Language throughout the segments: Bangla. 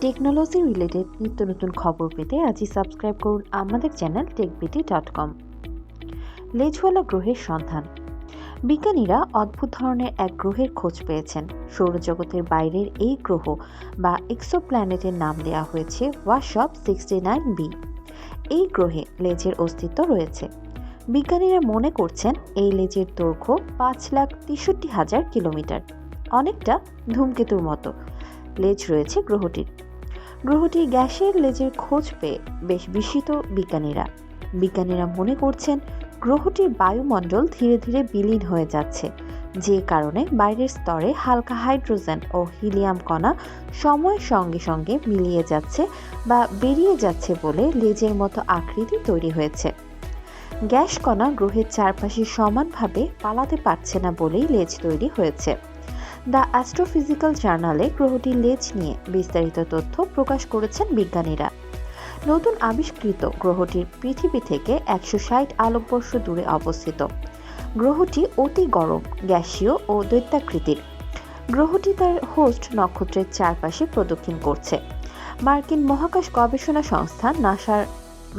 টেকনোলজি রিলেটেড নিত্য নতুন খবর পেতে আজই সাবস্ক্রাইব করুন আমাদের চ্যানেল টেকবিটি ডট কম লেজওয়ালা গ্রহের সন্ধান। বিজ্ঞানীরা অদ্ভুত ধরনের এক গ্রহের খোঁজ পেয়েছেন। সৌরজগতের বাইরের এই গ্রহ বা এক্সোপ্ল্যানেটের নাম দেওয়া হয়েছে ওয়াশপ সিক্সটি নাইন বি এই গ্রহে লেজের অস্তিত্ব রয়েছে। বিজ্ঞানীরা মনে করছেন এই লেজের দৈর্ঘ্য পাঁচ লাখ তেষট্টি হাজার কিলোমিটার। অনেকটা ধূমকেতুর মতো। লেজ রয়েছে গ্রহটির। গ্রহটি গ্যাসের লেজের খোঁজ পেয়ে বেশ বিস্মিত বিজ্ঞানীরা। বিজ্ঞানীরা মনে করছেন, গ্রহটির বায়ুমণ্ডল ধীরে ধীরে বিলীন হয়ে যাচ্ছে, যে কারণে বাইরের স্তরে হালকা হাইড্রোজেন ও হিলিয়াম কণা সময়ের সঙ্গে সঙ্গে মিলিয়ে যাচ্ছে বা বেরিয়ে যাচ্ছে বলে লেজের মতো আকৃতি তৈরি হয়েছে। গ্যাস কণা গ্রহের চারপাশে সমানভাবে পালাতে পারছে না বলেই লেজ তৈরি হয়েছে। দ্য অ্যাস্ট্রোফিজিক্যাল জার্নালে গ্রহটির লেজ নিয়ে বিস্তারিত তথ্য প্রকাশ করেছেন বিজ্ঞানীরা। নতুন আবিষ্কৃত গ্রহটির পৃথিবী থেকে একশো ষাট আলোকবর্ষ দূরে অবস্থিত। গ্রহটি অতি গরম, গ্যাসীয় ও দৈত্যাকৃতির। গ্রহটি তার হোস্ট নক্ষত্রের চারপাশে প্রদক্ষিণ করছে। মার্কিন মহাকাশ গবেষণা সংস্থা নাসার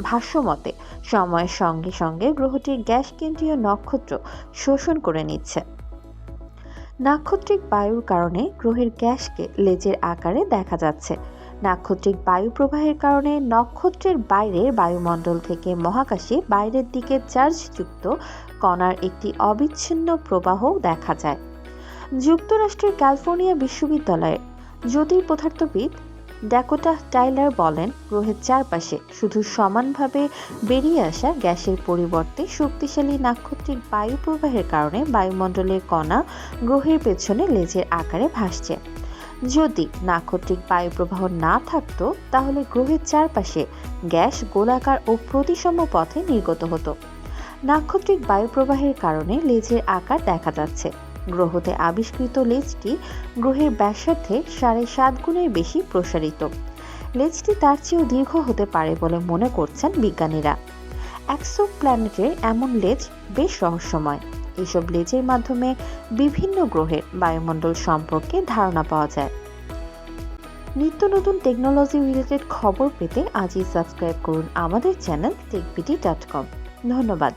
ভাষ্যমতে, সময়ের সঙ্গে সঙ্গে গ্রহটির গ্যাস কেন্দ্রীয় নক্ষত্র শোষণ করে নিচ্ছে। নাক্ষত্রিক বায়ুর কারণে গ্রহের গ্যাসকে লেজের আকারে দেখা যাচ্ছে। নাক্ষত্রিক বায়ু প্রবাহের কারণে নক্ষত্রের বাইরের বায়ুমণ্ডল থেকে মহাকাশে বাইরের দিকে চার্জযুক্ত কণার একটি অবিচ্ছিন্ন প্রবাহ দেখা যায়। যুক্তরাষ্ট্রের ক্যালিফোর্নিয়া বিশ্ববিদ্যালয়ের জ্যোতির্পদার্থবিদ ড্যাকোটা টাইলার বলেন, গ্রহের চারপাশে শুধু সমানভাবে বেরিয়ে আসা গ্যাসের পরিবর্তে শক্তিশালী নাক্ষত্রিক বায়ু প্রবাহের কারণে বায়ুমণ্ডলের কণা গ্রহের পেছনে লেজের আকারে ভাসছে। যদি নাক্ষত্রিক বায়ু প্রবাহ না থাকতো, তাহলে গ্রহের চারপাশে গ্যাস গোলাকার ও প্রতিসম পথে নির্গত হতো। নাক্ষত্রিক বায়ু প্রবাহের কারণে লেজের আকার দেখা যাচ্ছে। গ্রহতে আবিষ্কৃত লেজটি গ্রহের ব্যাসার্ধে সাড়ে সাত গুণের বেশি প্রসারিত। লেজটি তার চেয়েও দীর্ঘ হতে পারে বলে মনে করছেন বিজ্ঞানীরা। অ্যাক্সো প্ল্যানেটের এমন লেজ বেশ রহস্যময়। এসব লেজের মাধ্যমে বিভিন্ন গ্রহের বায়ুমণ্ডল সম্পর্কে ধারণা পাওয়া যায়। নিত্য নতুন টেকনোলজি রিলেটেড খবর পেতে আজই সাবস্ক্রাইব করুন আমাদের চ্যানেল টেকবিটি ডট কম ধন্যবাদ।